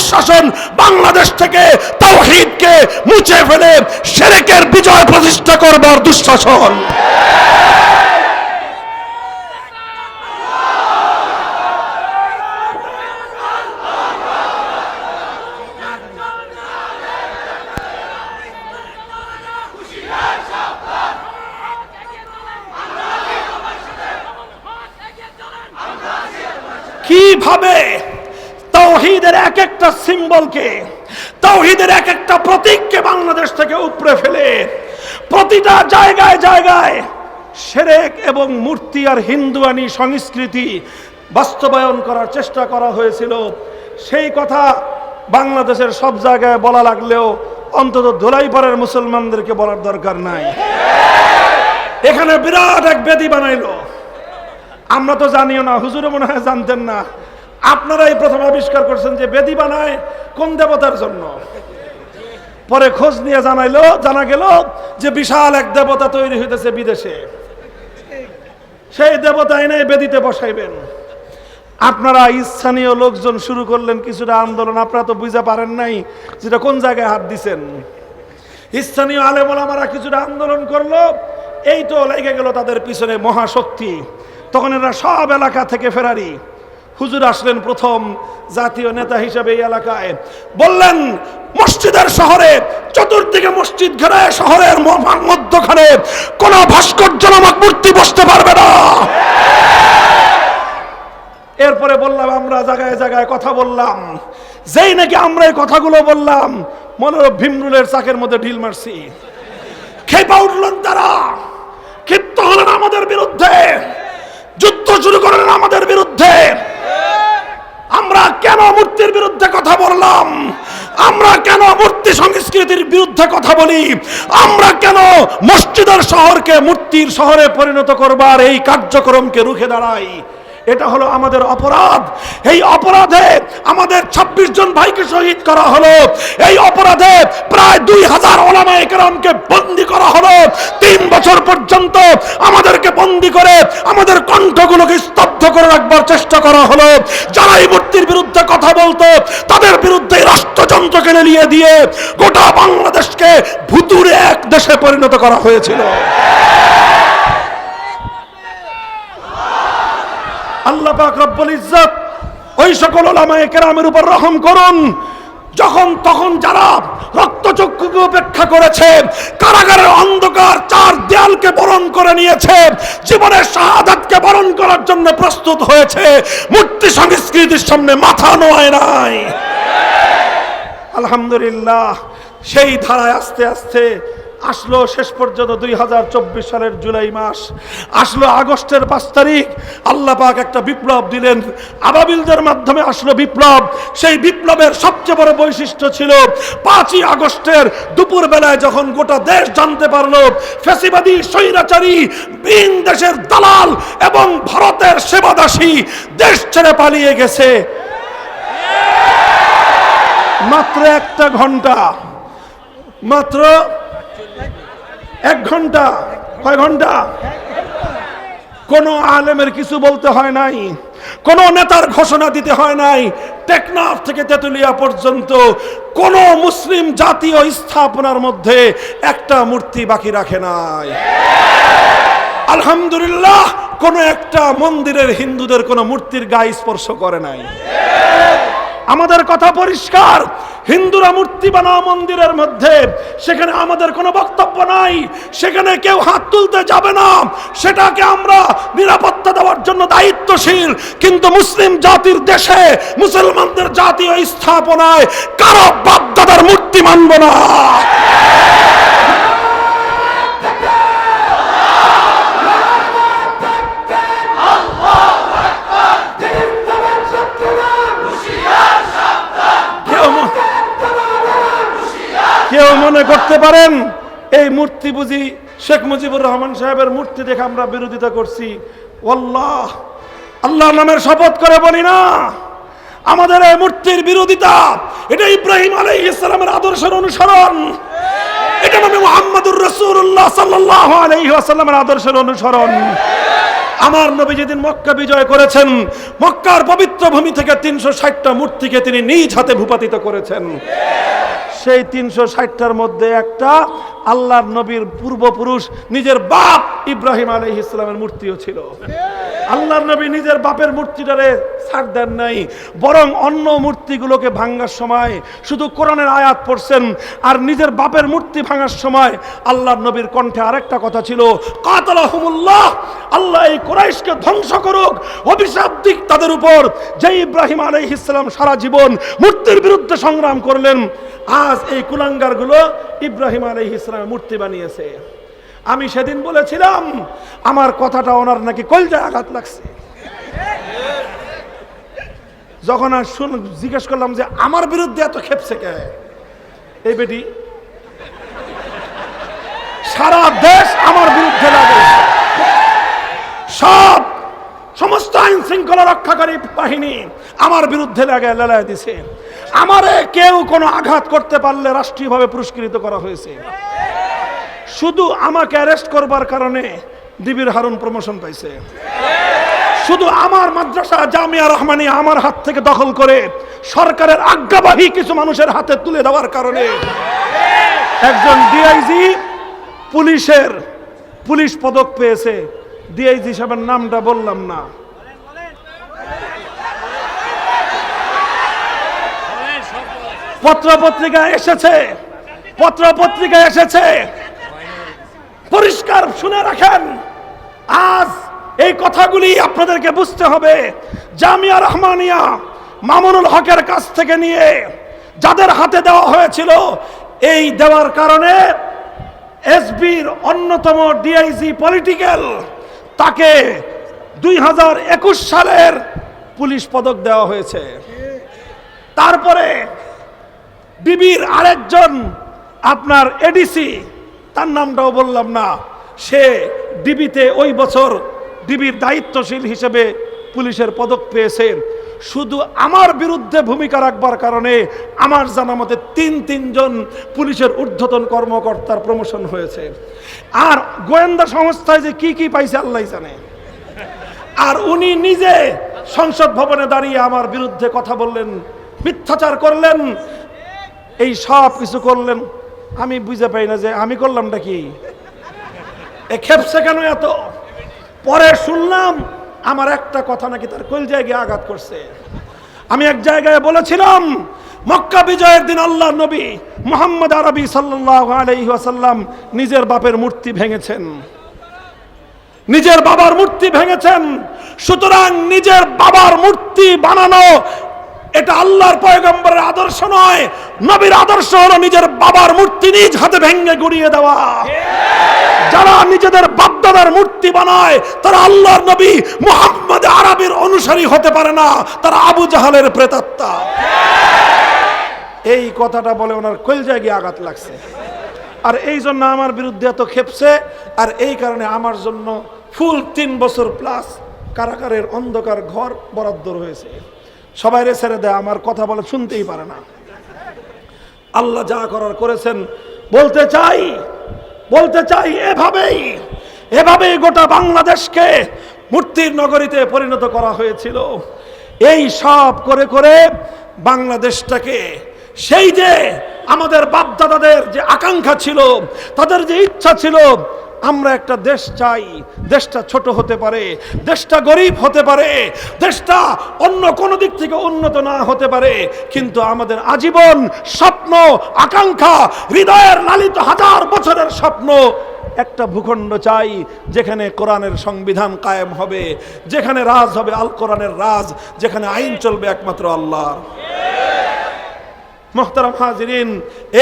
দুঃশাসন বাংলাদেশ থেকে তাওহীদকে মুছে ফেলে সেরেকের বিজয় প্রতিষ্ঠা করবার দুঃশাসন। কীভাবে তাওহীদের এক একটা সিম্বলকে তাওহীদের এক একটা প্রতীককে বাংলাদেশ থেকে উপড়ে ফেলে। প্রতিটা জায়গায় জায়গায় সেরেক এবং মূর্তি আর হিন্দুয়ানি সংস্কৃতি বাস্তবায়ন করার চেষ্টা করা হয়েছিল। সেই কথা বাংলাদেশের সব জায়গায় বলা লাগলেও অন্তত ধোলাইপাড়ের মুসলমানদেরকে বলার দরকার নাই। এখানে বিরাট এক বেদি বানাইল। আমরা তো জানিও না, হুজুরে মনে হয় জানতেন না। আপনারাই প্রথম আবিষ্কার করছেন যে বেদি বানায় কোন দেবতার জন্য। পরে খোঁজ নিয়ে জানাইলো, জানা গেল যে বিশাল এক দেবতা তৈরি হইতেছে বিদেশে। সেই দেবতা এনে বেদিতে বসাইবেন। আপনারা স্থানীয় লোকজন শুরু করলেন কিছুটা আন্দোলন, আপনারা তো বুঝতে পারেন নাই যেটা কোন জায়গায় হাত দিছেন। স্থানীয় আলেমোলামারা কিছুটা আন্দোলন করল, এই তো লেগে গেল তাদের পিছনে মহাশক্তি। তখন এরা সব এলাকা থেকে ফেরারি। হুজুর আসলেন প্রথম জাতীয় নেতা হিসাবে এই এলাকায়। বললেন, মসজিদের শহরে, চতুর্দিকে মসজিদ ঘেরে শহরের মধ্যখানে কোন ভাস্কর্য নামক মূর্তি বসতে পারবে না। এরপরে বললাম, আমরা জায়গায় জায়গায় কথা বললাম। যেই নাকি আমরা এই কথাগুলো বললাম মনে হলো ভীমরুলের চাকের মধ্যে ঢিল মারছি। খেপা উঠলেন তারা। ক্ষিপ্ত হলেন আমাদের বিরুদ্ধে। যুদ্ধ শুরু করলেন আমাদের বিরুদ্ধে। আমরা কেন মূর্তির বিরুদ্ধে কথা বললাম? আমরা কেন মূর্তি সংস্কৃতির বিরুদ্ধে কথা বলি? আমরা কেন মসজিদের শহরকে মূর্তির শহরে পরিণত করবার এই কার্যক্রমকে রুখে দাঁড়াই? এটা হলো আমাদের অপরাধ। এই অপরাধে আমাদের ২৬ জন ভাইকে শহীদ করা হলো। এই অপরাধে প্রায় দুই হাজার ওলামা একরামকে বন্দি করা হলো। তিন বছর পর্যন্ত আমাদেরকে বন্দি করে আমাদের কণ্ঠগুলোকে স্তব্ধ করে রাখবার চেষ্টা করা হলো। যারা এই মূর্তির বিরুদ্ধে কথা বলতো, তাদের বিরুদ্ধে রাষ্ট্রযন্ত্র কিনে নিয়ে দিয়ে গোটা বাংলাদেশকে ভুতুরে এক দেশে পরিণত করা হয়েছিল। আল্লাহ পাক রব্বুল ইজ্জত ওই সকল ওলামায়ে কেরামের উপর রহম করুন। যখন তখন যারা রক্তচক্ষুকে উপেক্ষা করেছে, কারাগারের অন্ধকার চার দেয়ালকে বরণ করে নিয়েছে, জীবনের শাহাদাতকে বরণ করার জন্য প্রস্তুত হয়েছে, মূর্তি সংস্কৃতির সামনে মাথা নোয়ায় নাই। আলহামদুলিল্লাহ, সেই ধারায় আস্তে আস্তে আসলো শেষ পর্যন্ত দুই হাজার চব্বিশ সালের জুলাই মাস। আসলো আগস্টের পাঁচ তারিখ। আল্লাহ পাক একটা বিপ্লব দিলেন। আবাবিলদের মাধ্যমে আসলো বিপ্লব। সেই বিপ্লবের সবচেয়ে বড় বৈশিষ্ট্য ছিল, পাঁচই আগস্টের দুপুর বেলায় যখন গোটা দেশ জানতে পারল, ফেসিবাদী, স্বৈরাচারী বিন দেশের দালাল এবং ভারতের সেবাদাসী, দেশ ছেড়ে পালিয়ে গেছে। মাত্র একটা ঘণ্টা। মাত্র এক ঘণ্টা, কয় ঘণ্টা? কোন আলেমের কিছু বলতে হয় নাই, কোন নেতার ঘোষণা দিতে হয় নাই, টেকনাফ থেকে তেতুলিয়া পর্যন্ত কোন মুসলিম জাতীয় স্থাপনার মধ্যে একটা মূর্তি বাকি রাখে নাই। আলহামদুলিল্লাহ, কোন একটা মন্দিরের হিন্দুদের কোন মূর্তির গায়ে স্পর্শ করে নাই। আমাদের কথা পরিষ্কার। হিন্দুরা মূর্তি বানাও মন্দিরের মধ্যে। সেখানে আমাদের কোনো বক্তব্য নাই। সেখানে কেউ হাত তুলতে যাবে না। সেটাকে আমরা নিরাপত্তা দেওয়ার জন্য দায়িত্বশীল। কিন্তু মুসলিম জাতির দেশে মুসলমানদের জাতীয় স্থাপনায় কারও বাপদাদার মূর্তি মানব না। কেউ মনে করতে পারেন? এই মূর্তি বুঝি শেখ মুজিবুর রহমান সাহেবের মূর্তি দেখে আমরা বিরোধিতা করছি। ওয়াল্লাহ আল্লাহ নামের শপথ করে বলি না। আমাদের এই মূর্তির বিরোধিতা, এটা ইব্রাহিম আলাইহিস ইসলামের আদর্শের অনুসরণ। এটা নবী মুহাম্মদুর রাসূলুল্লাহ সাল্লাল্লাহু আলাইহি ওয়াসাল্লামের আদর্শের অনুসরণ। আমার নবী যেদিন মক্কা বিজয় করেছেন, মক্কার পবিত্র ভূমি থেকে তিনশো ষাটটা মূর্তিকে তিনি নিজ হাতে ভূপাতিত করেছেন। সেই তিনশো ষাটটার মধ্যে একটা আল্লাহর নবীর পূর্বপুরুষ নিজের বাপ ইব্রাহিম আলহ ইসলামের মূর্তিও ছিল। আল্লাহর নবী নিজের বাপের মূর্তিটারে ছাড় দেন নাই, বরং অন্য মূর্তিগুলোকে ভাঙ্গার সময় শুধু কোরআনের আয়াত পড়ছেন আর নিজের বাপের মূর্তি ভাঙার সময় আল্লাহর নবীর কণ্ঠে আরেকটা কথা ছিল, কাতালাহুমুল্লাহ, আল্লাহ এই কোরাইশকে ধ্বংস করুক। অভিশাপ দিক তাদের উপর। যে ইব্রাহিম আলাইহিস ইসলাম সারা জীবন মূর্তির বিরুদ্ধে সংগ্রাম করলেন, আজ এই কুলাঙ্গারগুলো ইব্রাহিম আলাইহিস ইসলামের মূর্তি বানিয়েছে। আমি সেদিন বলেছিলাম, আমার কথাটা ওনার নাকি কলজায় আঘাত লাগছে। যখন আর শুন, জিজ্ঞেস করলাম যে, আমার বিরুদ্ধে এত খেপছে কে? এই বেটি, সারা দেশ আমার বিরুদ্ধে লাগে। সব, সমস্ত আইন শৃঙ্খলা রক্ষাকারী বাহিনী আমার বিরুদ্ধে লাগে লেলায় দিছে। আমারে কেউ কোনো আঘাত করতে পারলে রাষ্ট্রীয়ভাবে পুরস্কৃত করা হয়েছে। শুধু আমাকে অ্যারেস্ট করবার কারণে দিবির হারুন প্রমোশন পাইছে। শুধু আমার মাদ্রাসা জামিয়া রহমানি আমার হাত থেকে দখল করে সরকারের আজ্ঞাবাহী কিছু মানুষের হাতে তুলে দেওয়ার কারণে একজন ডিআইজি পুলিশের পুলিশ পদক পেয়েছে। ডিআইজি সাহেবের নামটা বললাম না। পত্র পত্রিকা এসেছে। পত্র পত্রিকা এসেছে। পরিষ্কার শুনে রাখেন। আজ এই কথাগুলি আপনাদেরকে বুঝতে হবে। জামিয়া রহমানিয়া মামুনুল হকের কাছ থেকে নিয়ে যাদের হাতে দেওয়া হয়েছিল, এই দেওয়ার কারণে এসবির অন্যতম ডিআইজি পলিটিক্যাল, তাকে দুই হাজার একুশ সালের পুলিশ পদক দেওয়া হয়েছে। তারপরে ডিবির আরেকজন আপনার এডিসি তার নামটাও বললাম না। সে ডিবিতে ওই বছর ডিবির দায়িত্বশীল হিসেবে পুলিশের পদক পেয়েছে শুধু আমার বিরুদ্ধে ভূমিকা রাখবার কারণে আমার জানা মতে তিন তিনজন পুলিশের ঊর্ধ্বতন কর্মকর্তার প্রমোশন হয়েছে। আর গোয়েন্দা সংস্থায় যে কি কি পাইছে আল্লাহ জানে। আর উনি নিজে সংসদ ভবনে দাঁড়িয়ে আমার বিরুদ্ধে কথা বললেন, মিথ্যাচার করলেন, এই সব কিছু করলেন। আমি বুঝে পাই না যে আমি করলামটা কি। এ কেন এত? পরে শুনলাম আমার একটা কথা নাকি তার কল জায়গায় আঘাত করছে। আমি এক জায়গায় বলেছিলাম, মক্কা বিজয়ের দিন আল্লাহ নবী মোহাম্মদ আরবি সাল্লাহ নিজের বাপের মূর্তি ভেঙেছেন। নিজের বাবার মূর্তি ভেঙেছেন, সুতরাং নিজের বাবার মূর্তি বানানো এটা আল্লাহর পয়গম্বরের আদর্শ নয়। নবীর আদর্শ হলো নিজের বাবার মূর্তি নিজ হাতে ভেঙে গুড়িয়ে দেওয়া। যারা নিজেদের বাপদাদার মূর্তি বানায়, তারা আল্লাহর নবী মুহাম্মদ আরবির অনুসারী হতে পারে না, তারা আবু জাহালের প্রেতাত্মা। এই কথাটা বলে ওনার কলজায় গিয়ে আঘাত লাগছে। আর এই জন্য আমার বিরুদ্ধে এত খেপছে, আর এই কারণে আমার জন্য ফুল তিন বছর প্লাস কারাগারের অন্ধকার ঘর বরাদ্দ রয়েছে। সবাই রে ছেড়ে দেয়, আমার কথা বলে শুনতেই পারে না। আল্লাহ যা করার করেছেন, বলতে চাই বলতে চাই এভাবেই এভাবেই গোটা বাংলাদেশকে মূর্তির নগরীতে পরিণত করা হয়েছিল। এই সব করে করে বাংলাদেশটাকে সেই যে আমাদের বাপদাদাদের যে আকাঙ্ক্ষা ছিল, তাদের যে ইচ্ছা ছিল আমরা একটা দেশ চাই, দেশটা ছোট হতে পারে, দেশটা গরিব হতে পারে, দেশটা অন্য কোনো দিক থেকে উন্নত না হতে পারে, কিন্তু আমাদের আজীবন স্বপ্ন, আকাঙ্ক্ষা, হৃদয়ের লালিত হাজার বছরের স্বপ্ন, একটা ভূখণ্ড চাই, যেখানে কোরআনের সংবিধান কায়েম হবে, যেখানে রাজ হবে আল কোরআনের রাজ, যেখানে আইন চলবে একমাত্র আল্লাহ। মোহতারাম হাজিরিন,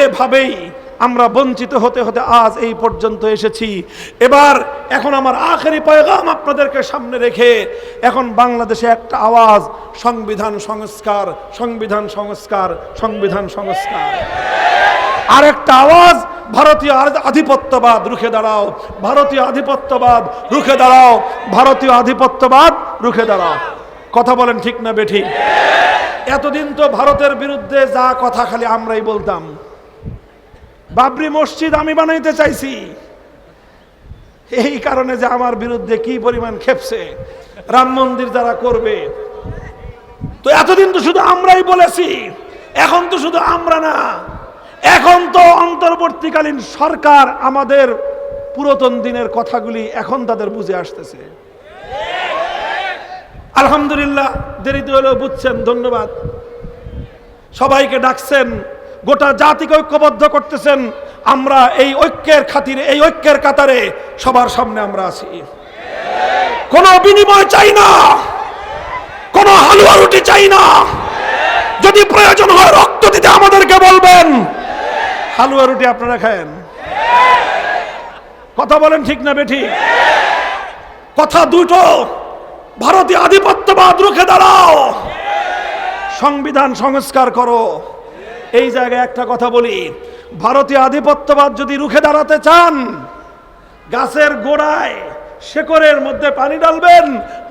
এভাবেই আমরা বঞ্চিত হতে হতে আজ এই পর্যন্ত এসেছি। এবার এখন আমার আখেরি পয়গাম আপনাদেরকে সামনে রেখে এখন বাংলাদেশে একটা আওয়াজ, সংবিধান সংস্কার সংবিধান সংস্কার সংবিধান সংস্কার। আর একটা আওয়াজ, ভারতীয় আধ- আধিপত্যবাদ, রুখে দাঁড়াও। ভারতীয় আধিপত্যবাদ, রুখে দাঁড়াও। ভারতীয় আধিপত্যবাদ, রুখে দাঁড়াও। কথা বলেন ঠিক না বেঠিক এতদিন তো ভারতের বিরুদ্ধে যা কথা খালি আমরাই বলতাম। বাবরি মসজিদ আমি বানাইতে চাইছি। এই কারণে যে আমার বিরুদ্ধে কি পরিমাণ খেপছে, রাম মন্দির যারা করবে। তো এতদিন তো শুধু আমরাই বলেছি, এখন তো শুধু আমরা না। এখন তো অন্তর্বর্তীকালীন সরকার আমাদের পুরাতন দিনের কথাগুলি এখন তাদের বুঝে আসতেছে। আলহামদুলিল্লাহ, দেরিতে হলেও বুঝছেন, ধন্যবাদ। সবাইকে ডাকছেন গোটা জাতিকে ঐক্যবদ্ধ করতেছেন। আমরা এই ঐক্যের খাতিরে, এই ঐক্যের কাতারে সবার সামনে আমরা আছি। কোনো বিনিময় চাই না। কোনো হালুয়া রুটি চাই না। যদি প্রয়োজন হয় রক্ত দিতে আমাদেরকে বলবেন। হালুয়া রুটি আপনারা খায়েন। কথা বলেন ঠিক না বেঠি? কথা দুটো। ভারতীয় আধিপত্যবাদ রুখে দাঁড়াও। সংবিধান সংস্কার করো। এই জায়গায় একটা কথা বলি। ভারতীয় আধিপত্যবাদ যদি রুখে দাঁড়াতে চান, গাছের গোড়ায় শেকড়ের মধ্যে পানি ডালবেন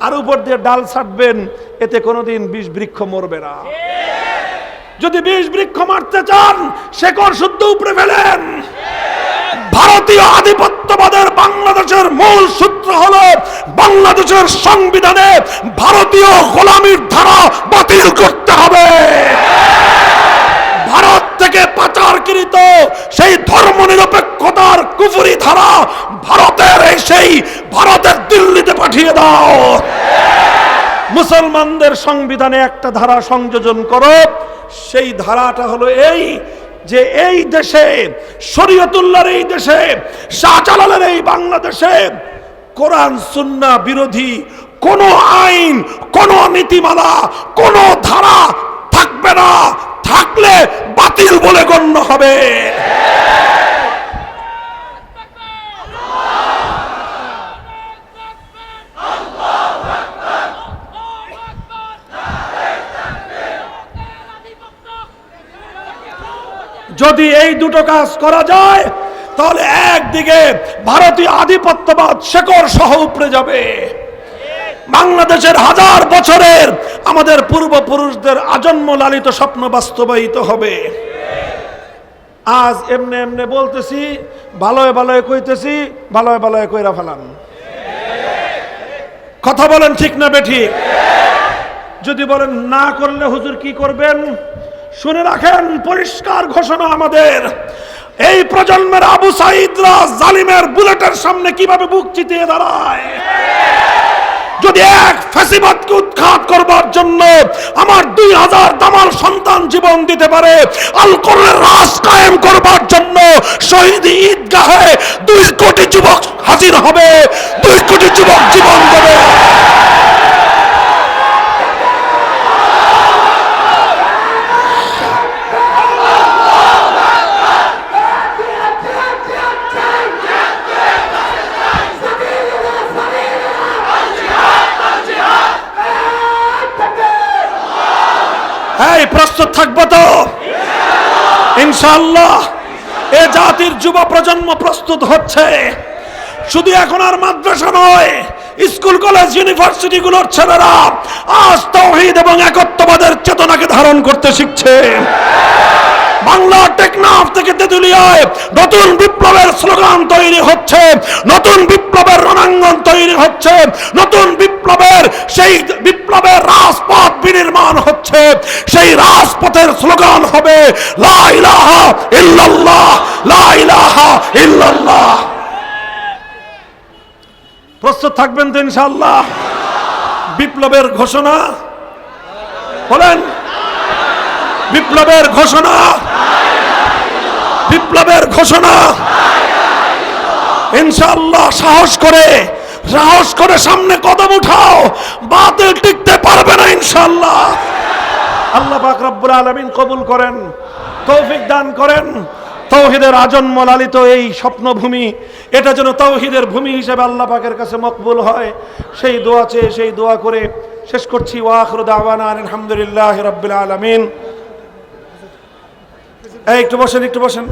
আর উপর দিয়ে ডাল ছাটবেন, এতে কোনোদিন বিষ বৃক্ষ মরবে না। যদি বিষ বৃক্ষ মারতে চান, শেকড় শুদ্ধ উপরে ফেলেন। ভারতীয় আধিপত্যবাদের বাংলাদেশের মূল সূত্র হলো, বাংলাদেশের সংবিধানে ভারতীয় গোলামীর ধারা বাতিল করতে হবে। থেকে পাচারকৃত সেই ধর্ম নিরপেক্ষতার কুফুরি ধারা ভারতের এই সেই ভারতের দিল্লিতে পাঠিয়ে দাও। মুসলমানদের সংবিধানে একটা ধারা সংযোজন করো। সেই ধারাটা হলো এই যে এই দেশে, শরীয়তুল্লাহর এই দেশে, শাহজালালের এই বাংলাদেশে কোরআন, সুন্না বিরোধী কোন আইন, কোন নীতিমালা, কোন ধারা থাকবে না। থাকলে বাতিল বলে গণ্য হবে। যদি এই দুটো কাজ করা যায়, তাহলে একদিকে ভারতীয় আধিপত্যবাদ শেকড় সহ উপরে যাবে। বাংলাদেশের হাজার বছরের আমাদের পূর্বপুরুষদের আজন্ম লালিত স্বপ্ন বাস্তবায়িত হবে। আজ এমনে এমনে বলতেছি, ভালোয় ভালোয় কইতেছি, ভালোয় ভালোয় কইরা ফেলান কথা বলেন ঠিক না বেঠিক যদি বলেন না করলে হুজুর কি করবেন? শুনে রাখেন, পরিষ্কার ঘোষণা আমাদের। এই প্রজন্মের আবু সাইদরা জালিমের বুলেটের সামনে কীভাবে বুক চিতিয়ে দাঁড়ায়? যদি এক ফ্যাসিবাদকে উৎখাত করবার জন্য আমার দুই হাজার দামাল সন্তান জীবন দিতে পারে, আল কোরআনের রাস কায়েম করবার জন্য শহীদ ঈদগাহে দুই কোটি যুবক হাজির হবে, দুই কোটি যুবক জীবন এই, প্রস্তুত থাকব তো? ইনশাল্লাহ এ জাতির যুব প্রজন্ম প্রস্তুত হচ্ছে। শুধু এখন আর মাদ্রাসা নয়, স্কুল, কলেজ ইউনিভার্সিটি গুলোর ছেলেরা আজ তৌহিদ এবং একত্ববাদের চেতনাকে ধারণ করতে শিখছে। বাংলা টেকনাফ থেকে তেতুলিয়ায় নতুন বিপ্লবের স্লোগান তৈরি হচ্ছে, নতুন বিপ্লবের রণাঙ্গন তৈরি হচ্ছে, নতুন বিপ্লবের সেই বিপ্লবের রাজপথ বিনির্মাণ হচ্ছে, সেই রাজপথের স্লোগান হবে, লা ইল্লাল্লাহ লা ইল্লাল্লাহ। প্রস্তুত থাকবেন তো ইনশাআল্লাহ। বিপ্লবের ঘোষণা। বলেন। বিপ্লবের ঘোষণা। বিপ্লবের ঘোষণা। ইনশাআল্লাহ সাহস করে সাহস করে সামনে কদম উঠাও, বাতিল টিকতে পারবে না ইনশাআল্লাহ। আল্লাহ পাক রব্বুল আলামিন কবুল করেন, তৌফিক দান করেন। তৌহিদের আজন্ম লালিত এই স্বপ্নভূমি, এটা যেন তৌহিদের ভূমি হিসেবে আল্লাহ পাকের কাছে মকবুল হয়। সেই দোয়া চেয়ে, সেই দোয়া করে শেষ করছি। ওয়াখরু দাওয়ানা আলহামদুলিল্লাহ রাব্বিল আলামিন। একটু বসেন একটু বসেন।